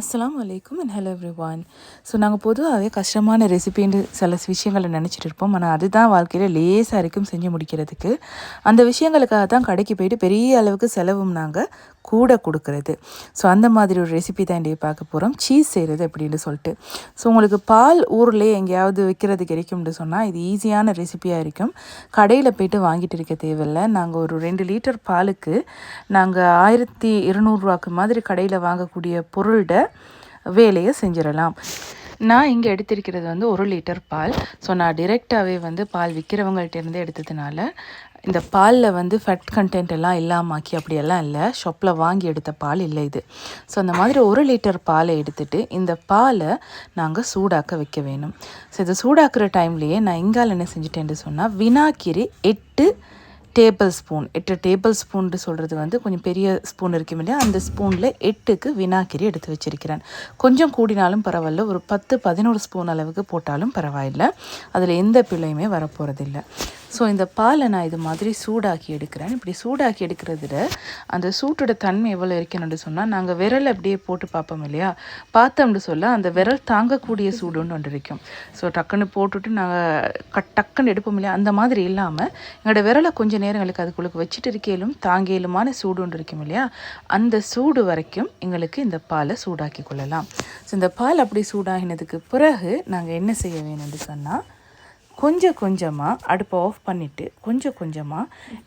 அஸ்லாம் வலைக்கும் and hello everyone so நாங்கள் பொதுவாகவே கஷ்டமான ரெசிபின்னு சில விஷயங்களை நினச்சிட்டு இருப்போம். ஆனால் அதுதான் வாழ்க்கையில் லேசாக இருக்கும் செஞ்சு முடிக்கிறதுக்கு. அந்த விஷயங்களுக்காக தான் கடைக்கு போயிட்டு பெரிய அளவுக்கு செலவும் நாங்கள் கூட கொடுக்கறது. ஸோ அந்த மாதிரி ஒரு ரெசிபி தான் இன்றைக்கி பார்க்க போகிறோம் சீஸ் செய்கிறது அப்படின்னு சொல்லிட்டு. ஸோ உங்களுக்கு பால் ஊர்லேயே எங்கேயாவது விற்கிறது கிடைக்கும்னு சொன்னால் இது ஈஸியான ரெசிபியாக இருக்கும். கடையில் போயிட்டு வாங்கிட்டு இருக்க தேவையில்லை. நாங்கள் ஒரு ரெண்டு லிட்டர் பாலுக்கு நாங்கள் ஆயிரத்தி இருநூறுவாக்கு மாதிரி கடையில் வாங்கக்கூடிய பொருள்கிட்ட வேலையை செஞ்சிடலாம். நான் இங்கே எடுத்திருக்கிறது வந்து ஒரு லிட்டர் பால். ஸோ நான் டிரெக்டாகவே வந்து பால் விற்கிறவங்கள்ட்டேருந்து எடுத்ததுனால இந்த பாலில் வந்து ஃபட் கண்டென்ட் எல்லாம் இல்லாமாக்கி அப்படியெல்லாம் இல்லை. ஷாப்பில் வாங்கி எடுத்த பால் இல்லை இது. ஸோ அந்த மாதிரி ஒரு லிட்டர் பாலை எடுத்துட்டு இந்த பாலை நாங்கள் சூடாக்க வைக்க வேணும். ஸோ இதை சூடாக்குற டைம்லேயே நான் இங்கால என்ன செஞ்சுட்டேன்னு சொன்னால் வினாக்கிரி எட்டு டேபிள் ஸ்பூன் எட்டு டேபிள் ஸ்பூன்ட்டு சொல்கிறது வந்து கொஞ்சம் பெரிய ஸ்பூன் இருக்கும் இல்லையா? அந்த ஸ்பூனில் எட்டுக்கு வினாக்கிரி எடுத்து வச்சிருக்கிறேன். கொஞ்சம் கூடினாலும் பரவாயில்ல. ஒரு பத்து பதினோரு ஸ்பூன் அளவுக்கு போட்டாலும் பரவாயில்ல. அதில் எந்த பிள்ளையுமே வரப்போகிறதில்ல ஸோ இந்த பாலை நான் இது மாதிரி சூடாக்கி எடுக்கிறேன். இப்படி சூடாக்கி எடுக்கிறதுல அந்த சூட்டோட தன்மை எவ்வளோ இருக்கணும்னு சொன்னால் நாங்கள் விரல் அப்படியே போட்டு பார்ப்போம் இல்லையா? பார்த்தோம்னு சொல்ல அந்த விரல் தாங்கக்கூடிய சூடுன்னு ஒன்று இருக்கும். ஸோ டக்குன்னு போட்டுட்டு நாங்கள் கட் டக்குன்னு எடுப்போம் இல்லையா? அந்த மாதிரி இல்லாமல் எங்களோட விரலை கொஞ்சம் நேரங்களுக்கு அதுக்குள்ளுக்கு வச்சுட்டு இருக்கையிலும் தாங்கியலுமான சூடு ஒன்று இருக்கும் இல்லையா? அந்த சூடு வரைக்கும் எங்களுக்கு இந்த பாலை சூடாக்கி கொள்ளலாம். ஸோ இந்த பால் அப்படி சூடாகினதுக்கு பிறகு நாங்கள் என்ன செய்ய வேணும்னு சொன்னால் கொஞ்சம் கொஞ்சமாக அடுப்பை ஆஃப் பண்ணிவிட்டு கொஞ்சம் கொஞ்சமாக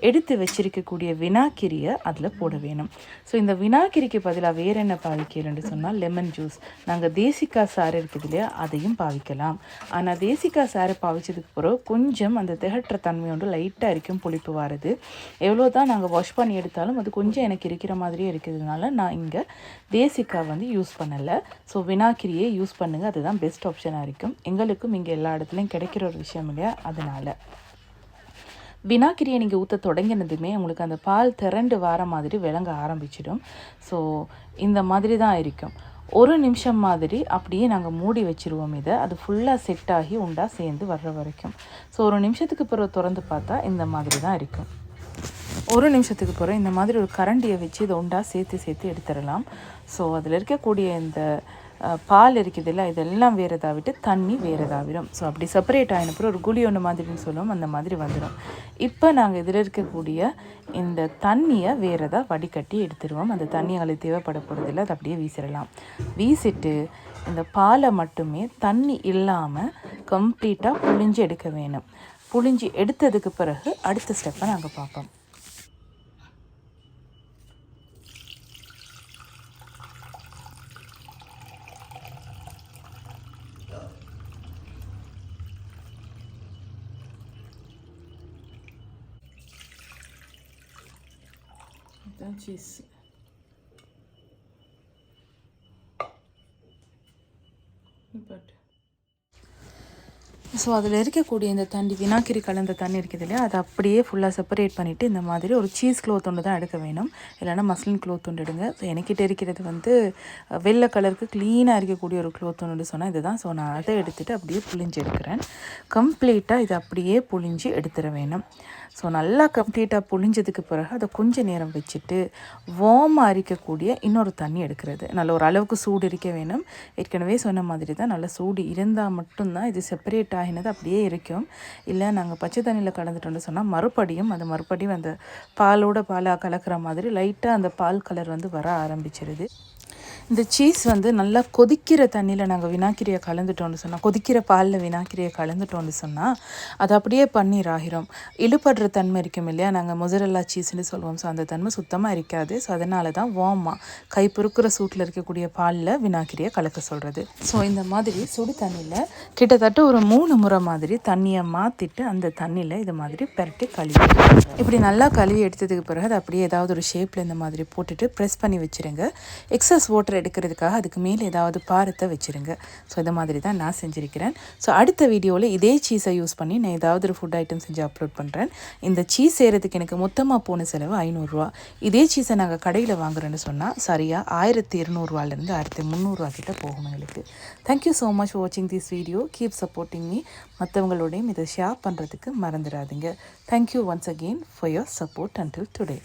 எடுத்து வச்சிருக்கக்கூடிய வினாக்கிரியை அதில் போட வேணும். ஸோ இந்த வினாக்கிரிக்கு பதிலாக வேறு என்ன பாவிக்கிறேன்னு சொன்னால் லெமன் ஜூஸ் நாங்கள் தேசிக்காய் சாறு இருக்குது இல்லையா அதையும் பாவிக்கலாம். ஆனால் தேசிக்காய் சாறு பாவிச்சதுக்கு பிறகு கொஞ்சம் அந்த திகட்டுற தன்மை ஒன்று லைட்டாக இருக்கும் புளிப்பு வருது. எவ்வளோ தான் நாங்கள் வாஷ் பண்ணி எடுத்தாலும் அது கொஞ்சம் எனக்கு இருக்கிற மாதிரியே இருக்கிறதுனால நான் இங்கே தேசிக்காய் வந்து யூஸ் பண்ணலை. ஸோ வினாக்கிரியே யூஸ் பண்ணுங்கள் அதுதான் பெஸ்ட் ஆப்ஷனாக இருக்கும். எங்களுக்கும் இங்கே எல்லா இடத்துலையும் கிடைக்கிற ஒரு விஷயம் இல்லையா? அதனால். வினாக்கிரியை நீங்கள் ஊற்ற தொடங்கினதுமே உங்களுக்கு அந்த பால் திரண்டு வர மாதிரி விளங்க ஆரம்பிச்சிடும். ஸோ இந்த மாதிரி தான் இருக்கும். ஒரு நிமிஷம் மாதிரி அப்படியே நாங்கள் மூடி வச்சுருவோம் இதை. அது ஃபுல்லாக செட் ஆகி உண்டா சேர்ந்து வர்ற வரைக்கும். ஸோ ஒரு நிமிஷத்துக்கு பிறகு திறந்து பார்த்தா இந்த மாதிரி தான் இருக்கும். ஒரு நிமிஷத்துக்கு பிறகு இந்த மாதிரி ஒரு கரண்டியை வச்சு இதை உண்டா சேர்த்து சேர்த்து எடுத்துடலாம். ஸோ அதில் இருக்கக்கூடிய இந்த பால் இருக்குது இல்லை இதெல்லாம் வேறதா விட்டு தண்ணி வேறதாவிடும். ஸோ அப்படி செப்பரேட் ஆகின அப்புறம் ஒரு குழி ஒன்று மாதிரின்னு சொல்லுவோம் அந்த மாதிரி வந்துடும் இப்போ நாங்கள் இதில் இருக்கக்கூடிய இந்த தண்ணியை வேறதா வடிகட்டி எடுத்துருவோம். அந்த தண்ணி எங்களுக்கு தேவைப்பட போகிறதில்ல அதை அப்படியே வீசிடலாம். வீசிட்டு இந்த பாலை மட்டுமே தண்ணி இல்லாமல் கம்ப்ளீட்டாக புழிஞ்சு எடுக்க வேணும். புழிஞ்சு எடுத்ததுக்கு பிறகு அடுத்த ஸ்டெப்பை நாங்கள் பார்ப்போம். இதுதான் சீஸ் பட் ஸோ அதில் இருக்கக்கூடிய இந்த தண்ணி வினாக்கிரி கலந்த தண்ணி இருக்குது இல்லையா? அதை அப்படியே ஃபுல்லாக செப்பரேட் பண்ணிவிட்டு இந்த மாதிரி ஒரு சீஸ் க்ளோத் ஒன்று தான் எடுக்க வேணும். இல்லைன்னா மஸ்லின் க்ளோத் ஒன்று எடுங்க. ஸோ எனக்கிட்ட இருக்கிறது வந்து வெள்ளை கலருக்கு க்ளீனாக இருக்கக்கூடிய ஒரு க்ளோத் ஒன்று சொன்னால் இதுதான். ஸோ நான் அதை எடுத்துகிட்டு அப்படியே புழிஞ்சு எடுக்கிறேன். கம்ப்ளீட்டாக இதை அப்படியே புழிஞ்சு எடுத்துட வேணும். ஸோ நல்லா கம்ப்ளீட்டாக புழிஞ்சதுக்கு பிறகு அதை கொஞ்ச நேரம் வச்சுட்டு வார்மாக இருக்கக்கூடிய இன்னொரு தண்ணி எடுக்கிறது. நல்ல ஒரு அளவுக்கு சூடு இருக்க வேணும். ஏற்கனவே சொன்ன மாதிரி தான் நல்ல சூடு இருந்தால் மட்டும்தான் இது செப்பரேட் ஆகினது அப்படியே இருக்கும். இல்லை நாங்கள் பச்சை தண்ணியில் கலந்துட்டோம்னு சொன்னால் மறுபடியும் அது மறுபடியும் அந்த பாலோட பாலாக கலக்கிற மாதிரி லைட்டாக அந்த பால் கலர் வந்து வர ஆரம்பிச்சிருது. இந்த சீஸ் வந்து நல்லா கொதிக்கிற தண்ணியில் நாங்கள் வினாக்கிரியை கலந்துட்டோம்னு சொன்னால் கொதிக்கிற பாலில் வினாக்கிரியை கலந்துட்டோம்னு சொன்னால் அது அப்படியே பன்னீர் ஆகிரும். இழுபடுற தன்மை இருக்கும் இல்லையா? நாங்கள் மொசரல்லா சீஸ்னு சொல்லுவோம் ஸோ அந்த தன்மை சுத்தமாக இருக்காது. ஸோ அதனால தான் வார்மாக கை பொறுக்கிற சூட்டில் இருக்கக்கூடிய பாலில் வினாக்கிரியை கலக்க சொல்கிறது ஸோ இந்த மாதிரி சுடு தண்ணியில் கிட்டத்தட்ட ஒரு மூணு முறை மாதிரி தண்ணியை மாற்றிட்டு அந்த தண்ணியில் இது மாதிரி பெரட்டி கழுவி இப்படி நல்லா கழுவி எடுத்ததுக்கு பிறகு அது அப்படியே ஏதாவது ஒரு ஷேப்பில் இந்த மாதிரி போட்டுட்டு ப்ரெஸ் பண்ணி வச்சுருங்க. எக்ஸஸ் வாட்டர் எடுக்கிறதுக்காக அதுக்கு மேலே ஏதாவது பாரத்தை வச்சுருங்க. ஸோ இந்த மாதிரி தான் நான் செஞ்சுருக்கிறேன். ஸோ அடுத்த வீடியோவில் இதே சீஸை யூஸ் பண்ணி நான் ஏதாவது ஒரு ஃபுட் ஐட்டம் செஞ்சு அப்லோட் பண்ணுறேன் இந்த சீஸ் செய்கிறதுக்கு எனக்கு மொத்தமாக போன செலவு ஐநூறுரூவா இதே சீஸை நாங்கள் கடையில் வாங்குறேன்னு சொன்னால் சரியாக ஆயிரத்தி இருநூறுவாலேருந்து ஆயிரத்தி முந்நூறுரூவா கிட்ட போகும் எங்களுக்கு. தேங்க்யூ ஸோ மச் வாட்சிங் this video keep supporting me மற்றவங்களோடையும் இதை ஷேர் பண்ணுறதுக்கு மறந்துடாதீங்க. Thank you once again for your support until today